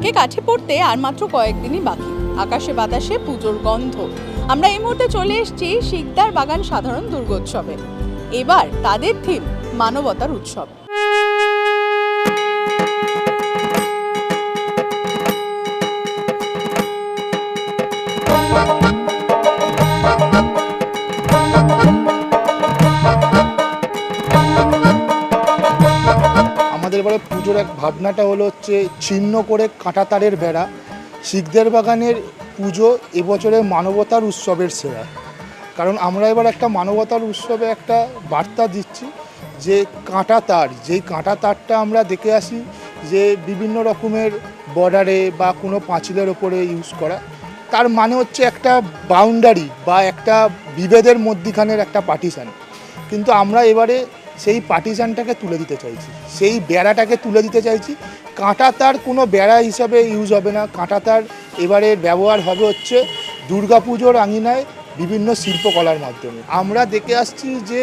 ঢাকে কাঠে পড়তে আর মাত্র কয়েকদিনই বাকি। আকাশে বাতাসে পুজোর গন্ধ। আমরা এই মুহূর্তে চলে এসেছি শিকদার বাগান সাধারণ দুর্গোৎসবে। এবার তাদের থিম মানবতার উৎসব। এবারে পুজোর এক ভাবনাটা হলো হচ্ছে ছিন্ন করে কাঁটা তারের বেড়া, শিখদের বাগানের পুজো এবছরের মানবতার উৎসবের সেরা। কারণ আমরা এবার একটা মানবতার উৎসবে একটা বার্তা দিচ্ছি যে কাঁটা তার, যেই কাঁটা তারটা আমরা দেখে আসি যে বিভিন্ন রকমের বর্ডারে বা কোনো পাঁচিলের ওপরে ইউজ করা, তার মানে হচ্ছে একটা বাউন্ডারি বা একটা বিভেদের মধ্যিখানের একটা পার্টিশান কিন্তু আমরা এবারে সেই পার্টিশানটাকে তুলে দিতে চাইছি। সেই বেড়াটাকে তুলে দিতে চাইছি। কাঁটা তার কোনো বেড়া হিসাবে ইউজ হবে না। কাঁটা তার এবারে ব্যবহার হবে হচ্ছে দুর্গাপুজোর আঙিনায় বিভিন্ন শিল্পকলার মাধ্যমে। আমরা দেখে আসছি যে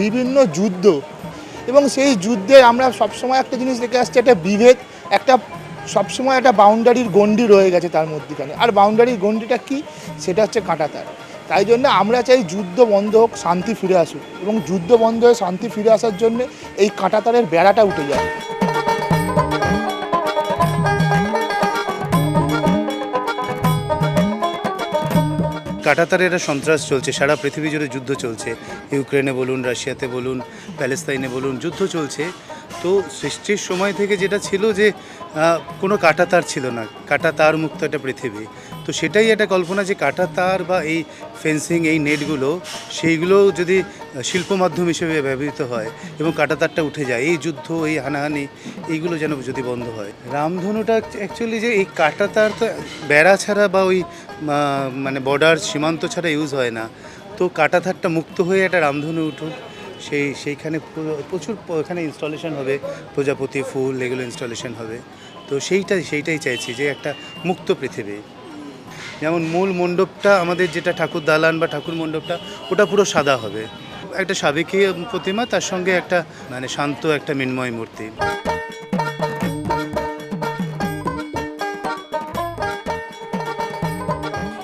বিভিন্ন যুদ্ধ এবং সেই যুদ্ধে আমরা সবসময় একটা জিনিস দেখে আসছি, একটা বিভেদ, একটা সবসময় একটা বাউন্ডারির গণ্ডি রয়ে গেছে তার মধ্যেখানে। আর বাউন্ডারির গণ্ডিটা কি? সেটা হচ্ছে কাঁটাতার তাই জন্য আমরা চাই যুদ্ধ বন্ধ হোক, শান্তি ফিরে আসুক। এবং যুদ্ধ বন্ধ হয়ে শান্তি ফিরে আসার জন্য এই কাঁটাতারের বেড়াটা উঠে যায়। কাটাতারের একটা সন্ত্রাস চলছে, সারা পৃথিবী জুড়ে যুদ্ধ চলছে। ইউক্রেনে বলুন, রাশিয়াতে বলুন, প্যালেস্তাইনে বলুন, যুদ্ধ চলছে। তো সৃষ্টির সময় থেকে যেটা ছিল যে কোনো কাটা তার ছিল না। কাটা তার মুক্ত একটা পৃথিবী। তো সেটাই একটা কল্পনা যে কাটা তার বা এই ফেন্সিং, এই নেটগুলো, সেইগুলো যদি শিল্প মাধ্যম হিসেবে ব্যবহৃত হয় এবং কাটা তারটা উঠে যায়, এই যুদ্ধ, এই হানাহানি, এইগুলো যেন যদি বন্ধ হয়। রামধনুটা অ্যাকচুয়ালি যে এই কাটা তার তো বেড়া ছাড়া বা ওই মানে বর্ডার সীমান্ত ছাড়া ইউজ হয় না। তো কাটা থাকটা মুক্ত হয়ে একটা রামধনু উঠুক সেই সেইখানে প্রচুর এখানে ইনস্টলেশন হবে, প্রজাপতি ফুল, এগুলো ইনস্টলেশন হবে। তো সেইটাই সেইটাই চাইছি যে একটা মুক্ত পৃথিবী। যেমন মূল মণ্ডপটা আমাদের যেটা ঠাকুর দালান বা ঠাকুর মণ্ডপটা, ওটা পুরো সাদা হবে। একটা সাবেকি প্রতিমা, তার সঙ্গে একটা মানে শান্ত একটা মৃন্ময় মূর্তি।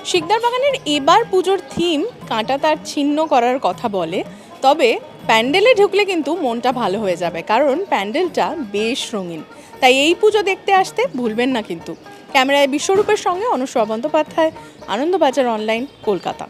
শিকদার বাগানের এবার পুজোর থিম কাঁটা তার ছিন্ন করার কথা বলে। তবে প্যান্ডেলে ঢুকলে কিন্তু মনটা ভালো হয়ে যাবে, কারণ প্যান্ডেলটা বেশ রঙিন। তাই এই পুজো দেখতে আসতে ভুলবেন না কিন্তু। ক্যামেরায় বিশ্বরূপের সঙ্গে অনুসভা বন্দ্যোপাধ্যায় আনন্দবাজার অনলাইন, কলকাতা।